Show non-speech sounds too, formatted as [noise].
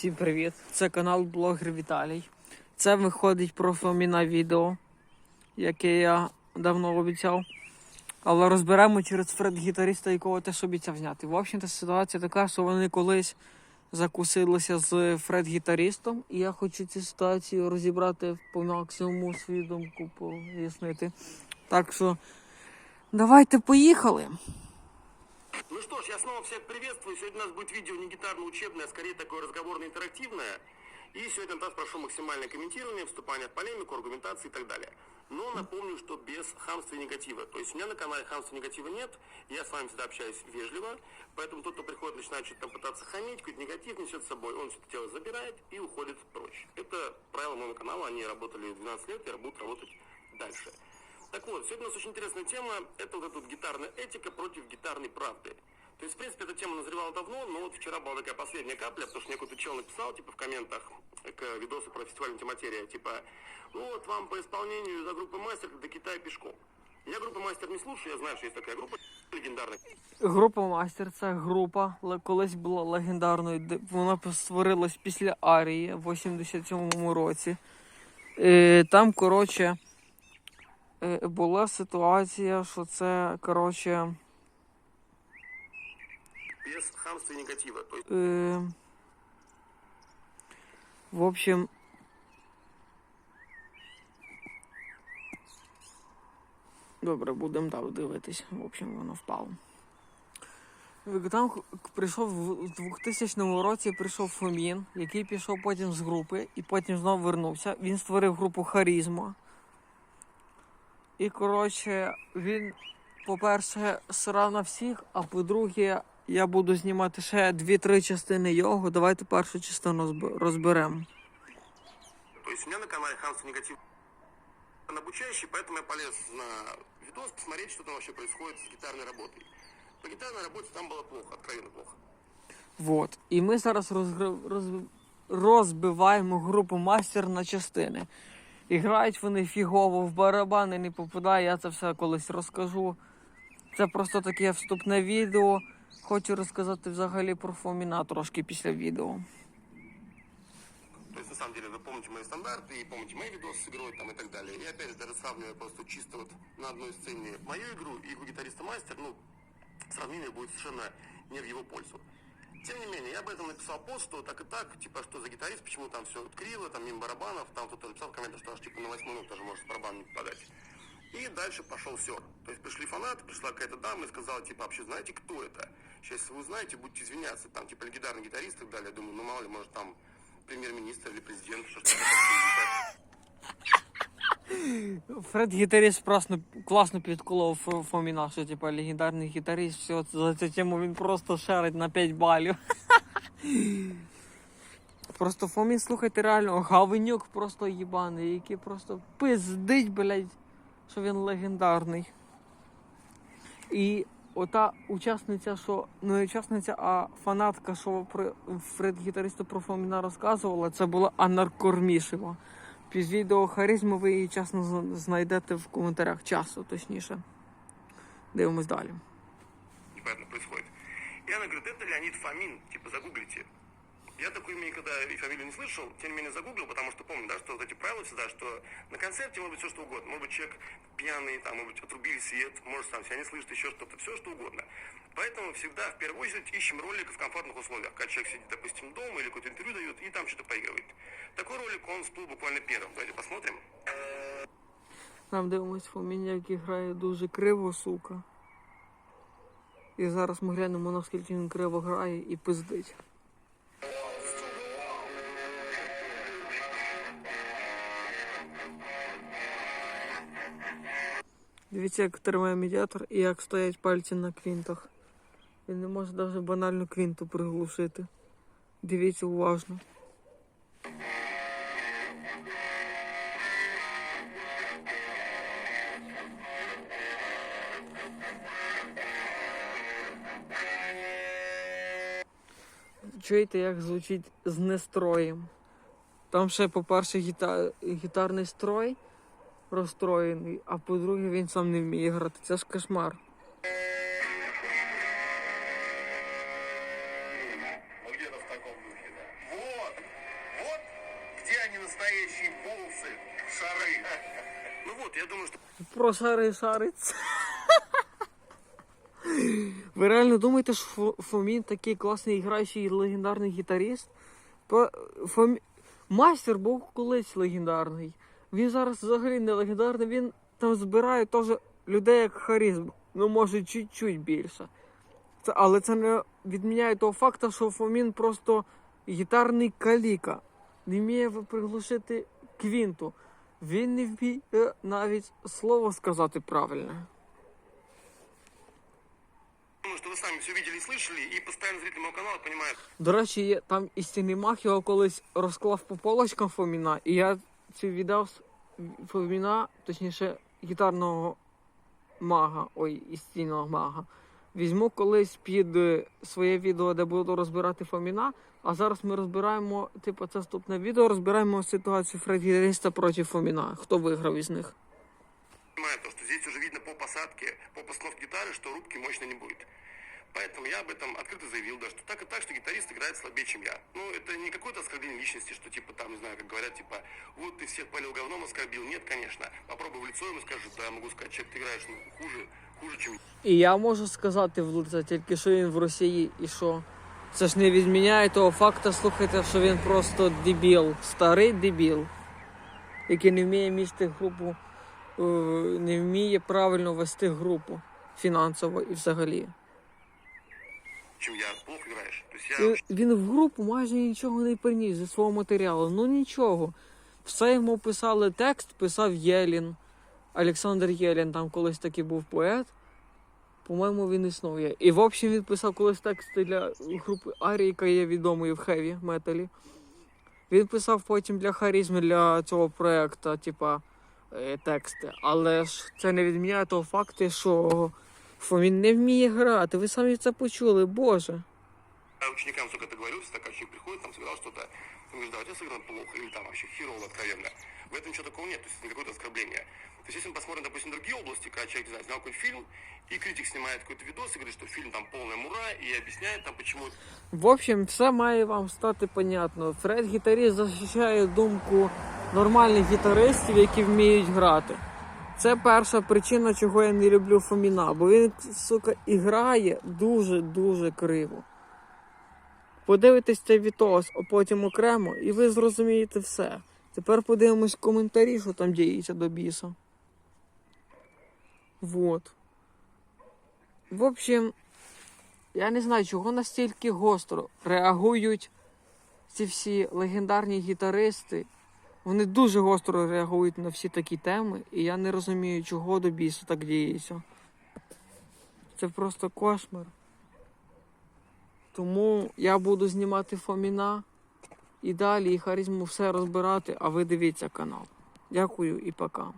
Всім привіт! Це канал Блогер Віталій. Це виходить про Фоміна відео, яке я давно обіцяв. Але розберемо через фред-гітариста, якого теж обіцяв зняти. В общем-то, ситуація така, що вони колись закусилися з фред-гітаристом, і я хочу цю ситуацію розібрати по максимуму свою думку пояснити. Так що давайте поїхали. Ну что ж, я снова всех приветствую. Сегодня у нас будет видео не гитарно-учебное, а скорее такое разговорно-интерактивное. И сегодня от вас прошу максимальное комментирование, вступание в полемику, аргументации и так далее. Но напомню, что без хамства и негатива. То есть у меня на канале хамства и негатива нет. Я с вами всегда общаюсь вежливо. Поэтому тот, кто приходит, начинает что-то там пытаться хамить, какой-то негатив несет с собой, он все это дело забирает и уходит прочь. Это правила моего канала, они работали 12 лет и будут работать дальше. Так вот, сегодня у нас очень интересная тема. Это вот эта вот гитарная этика против гитарной правды. То есть, в принципе, эта тема назревала давно, но вот вчера была такая последняя капля, потому что мне какой-то чел написал, типа, в комментах к видосу про фестиваль антиматерия, типа, ну вот вам по исполнению за группы мастер до Китая пешком. Я группы мастер не слушаю, я знаю, что есть такая группа легендарная. Група Мастер це група, але колись була легендарною. де- Вона створилась після Арії в 87-му році. Е, Там, коротше, е, була ситуація, що це, коротше, Без хамства и негатива. Е, в общем, Добре, будемо далі дивитись. В общем, воно впало. Там прийшов в 2000 році прийшов Фомін, який пішов потім з групи і потім знову вернувся. Він створив групу Харізма. І, коротше, він, по-перше, срав на всіх, а по-друге, я буду знімати ще дві-три частини його. Давайте першу частину розб- розберемо. то есть у меня на канале хамство и негатив обучающий, поэтому я полез на видос посмотреть, что там вообще происходит с гитарной работой. По гитарной работе там было плохо, откровенно плохо. Вот. І ми зараз розгр... роз... розбиваємо групу мастер на частини. І грають вони фігово в барабани не попадає, я це все колись розкажу. Це просто таке вступне відео. Хочу розказати взагалі про Фоміна трошки після відео. То есть, на самом деле, вы помните мои стандарты и помните мои видосы с игрой там и так далее. И опять же, даже сравнивая просто чисто вот на одной сцене мою игру и игру гитариста мастер, ну, сравнение будет совершенно не в его пользу. Тем не менее, я об этом написал пост, что так и так, типа, что за гитарист, почему там все криво, там мимо барабанов, там кто-то написал в что аж типа на восьмой минут даже может с барабаном не попадать. И дальше пошел все. То есть пришли фанаты, пришла какая-то дама и сказала, типа, вообще знаете, кто это? Сейчас, если вы узнаете, будете извиняться, там, типа, легендарный гитарист и так далее. Я думаю, ну, мало ли, может, там премьер-министр или президент, что что Фред гітарист просто класно підколов Фоміна, що типа легендарний гітарист, все, за цю тему він просто шарить на 5 балів. [laughs] Просто Фомін, слухайте, реально, гавенюк просто їбаний, який просто пиздить, блядь, що він легендарний. І ота учасниця, що ну не учасниця, а фанатка, що про Фред гітаристу про Фоміна розказувала, це була Анна Кормішева. Під відео харизму ви її чесно знайдете в коментарях часу, точніше. Дивимось далі. непонятно происходит. Я она говорю, это Леонид Фомин, типа загуглите. Я такое имя никогда и фамилию не слышал, тем не менее загуглил, потому что помню, да, что вот эти правила всегда, что на концерте может быть все что угодно. Может быть человек пьяный, там, может быть отрубили свет, может сам себя не слышит, еще что-то, все что угодно. Поэтому всегда в первую очередь ищем ролик в комфортных условиях. Когда человек сидит, допустим, дома или какое-то интервью дает и там что-то поигрывает. Такой ролик, он всплыл буквально первым. Давайте посмотрим. Нам дивимось Фомін, який грає дуже криво, сука. І зараз ми глянемо, наскільки він криво грає і пиздить. Дивіться, як тримає медіатор і як стоять пальці на квінтах. Він не може навіть банальну квінту приглушити. Дивіться уважно. Чуєте, як звучить з нестроєм? Там ще, по-перше, гіта... гітарний строй розстроєний, а по-друге, він сам не вміє грати. Це ж кошмар. Про шари шариться. [laughs] Ви реально думаєте, що Фо- Фомін такий класний граючий легендарний гітаріст? По- Фомі... Мастер був колись легендарний. Він зараз взагалі не легендарний, він там збирає теж людей як харизм. Ну, може, чуть-чуть більше. Це, але це не відміняє того факту, що Фомін просто гітарний каліка. Не вміє приглушити квінту. Він не вміє навіть слово сказати все слышали, понимают, До речі, там і Стінімах його колись розклав по полочкам Фоміна, і я це віддав Фоміна, точніше, гітарного мага, ой, істинного мага. Візьму колись під е, своє відео, де буду розбирати Фоміна. А зараз ми розбираємо, типу, це наступне відео, розбираємо ситуацію Фредгіриста проти Фоміна. Хто виграв із них? понимают то, что здесь уже видно по посадке, по постановке гитары, что рубки мощно не будет. Поэтому я об этом открыто заявил, да, что так и так, что гитарист играет слабее, чем я. Ну, это не какое-то оскорбление личности, что типа там, не знаю, как говорят, типа, вот ты всех полил говном, оскорбил. Нет, конечно. Попробуй в лицо ему скажешь, да, я могу сказать, человек, ты играешь ну, хуже, хуже, чем І я можу сказати в лице тільки, що він в Росії і що. Це ж не відміняє того факту, слухайте, що він просто дебіл, старий дебіл, який не вміє місти групу, е, не вміє правильно вести групу фінансово і взагалі. чем я. Плохо играешь. То я Він, в групу майже нічого не приніс зі свого матеріалу. Ну нічого. Все йому писали текст, писав Єлін. Олександр Єлін, там колись такий був поет. По-моєму, він існує. І в общем він писав колись тексти для групи Арі, яка є відомою в хеві металі. Він писав потім для харізми для цього проекту, типа е, тексти. Але ж це не відміняє того факту, що Фомін не вміє грати. Ви самі це почули, Боже. Я ученикам сколько это говорю, если такой ученик приходит, там сыграл что-то, он говорит, да, у тебя сыграно плохо, или там вообще херово, откровенно. В этом ничего такого нет, то есть это не какое-то оскорбление. То есть если мы посмотрим, допустим, другие области, когда человек, не знаю, снял какой-то фильм, и критик снимает какой-то видос и говорит, что фильм там полная мура, и объясняет там, почему В общем, все має вам стати понятно. Фред гітаріст захищає думку нормальних гітаристів, які вміють грати. Це перша причина, чого я не люблю Фоміна, бо він, сука, і грає дуже-дуже криво. Подивитесь цей відос, а потім окремо, і ви зрозумієте все. Тепер подивимось коментарі, що там діється до біса. Вот. В общем, я не знаю, чого настільки гостро реагують ці всі легендарні гітаристи. Вони дуже гостро реагують на всі такі теми, і я не розумію, чого до бісу так діється. Це просто кошмар. Тому я буду знімати Фоміна і далі, і харізму все розбирати, а ви дивіться канал. Дякую і пока.